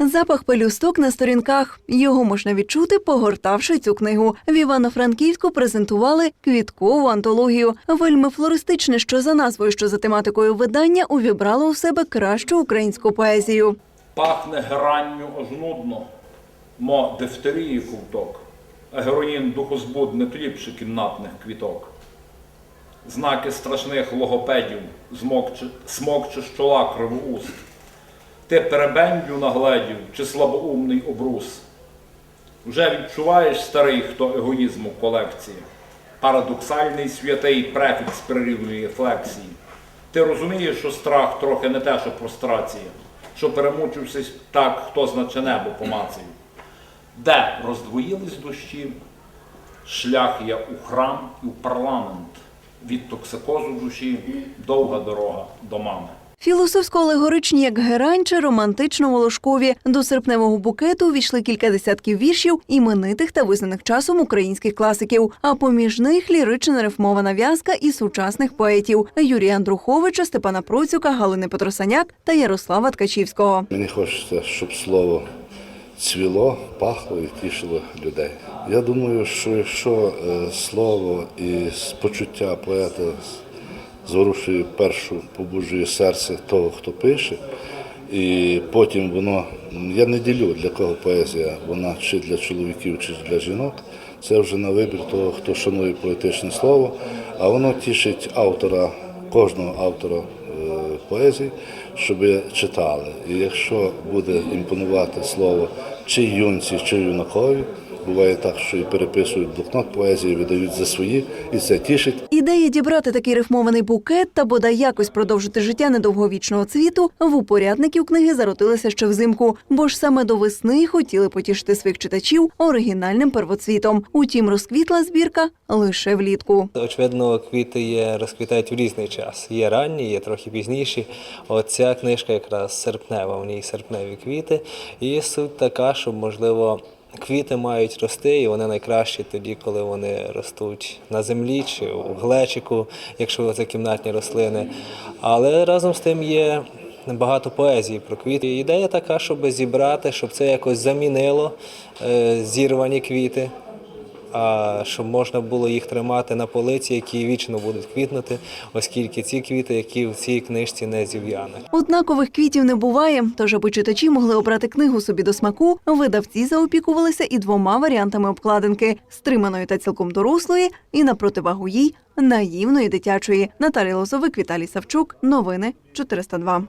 Запах пелюсток на сторінках. Його можна відчути, погортавши цю книгу. В Івано-Франківську презентували квіткову антологію. Вельми флористичне, що за назвою, що за тематикою видання, увібрало у себе кращу українську поезію. Пахне геранню аж нудно, мо дифтерії ковток, а героїн духозбудник ліпше кімнатних квіток. Знаки страшних логопедів, смокче з чола кривоуст. Ти перебендю нагледів чи слабоумний обрус. Вже відчуваєш старий, хто егоїзму колекції. Парадоксальний святий префікс прирівнює флексії. Ти розумієш, що страх трохи не те, що прострація, що перемучився так, хто значе небо помацає. Де роздвоїлись дощі, шлях є у храм і у парламент. Від токсикозу душі довга дорога до мами. Філософсько-алегоричні, як герань чи романтично-волошкові. До серпневого букету увійшли кілька десятків віршів іменитих та визнаних часом українських класиків. А поміж них лірична рифмована в'язка і сучасних поетів Юрія Андруховича, Степана Процюка, Галини Петросаняк та Ярослава Ткачівського. Мені хочеться, щоб слово цвіло, пахло і тішило людей. Я думаю, що якщо е, слово і почуття поета зворушує першу, побуджує серце того, хто пише, і потім воно, я не ділю для кого поезія, вона чи для чоловіків, чи для жінок. Це вже на вибір того, хто шанує поетичне слово, а воно тішить автора, кожного автора е, поезії, щоб читали. І якщо буде імпонувати слово чи юнці, чи юнакові, буває так, що і переписують блокнот поезії, видають за свої, і це тішить. Ідея дібрати такий рифмований букет та бодай якось продовжити життя недовговічного цвіту в упорядників книги зародилася ще взимку, бо ж саме до весни хотіли потішити своїх читачів оригінальним первоцвітом. Утім, розквітла збірка лише влітку. Очевидно, квіти є, розквітають в різний час. Є ранні, є трохи пізніші. Оця книжка якраз серпнева, в ній серпневі квіти. І суть така, що можливо. Квіти мають рости, і вони найкращі тоді, коли вони ростуть на землі чи у глечику, якщо це кімнатні рослини. Але разом з тим є багато поезії про квіти. Ідея така, щоб зібрати, щоб це якось замінило е, зірвані квіти а щоб можна було їх тримати на полиці, які вічно будуть квітнути, оскільки ці квіти, які в цій книжці не зів'януть. Однакових квітів не буває, тож аби читачі могли обрати книгу собі до смаку, видавці заопікувалися і двома варіантами обкладинки стриманої та цілком дорослої, і на противагу їй наївної дитячої. Наталія Лозовик, Віталій Савчук. Новини 402.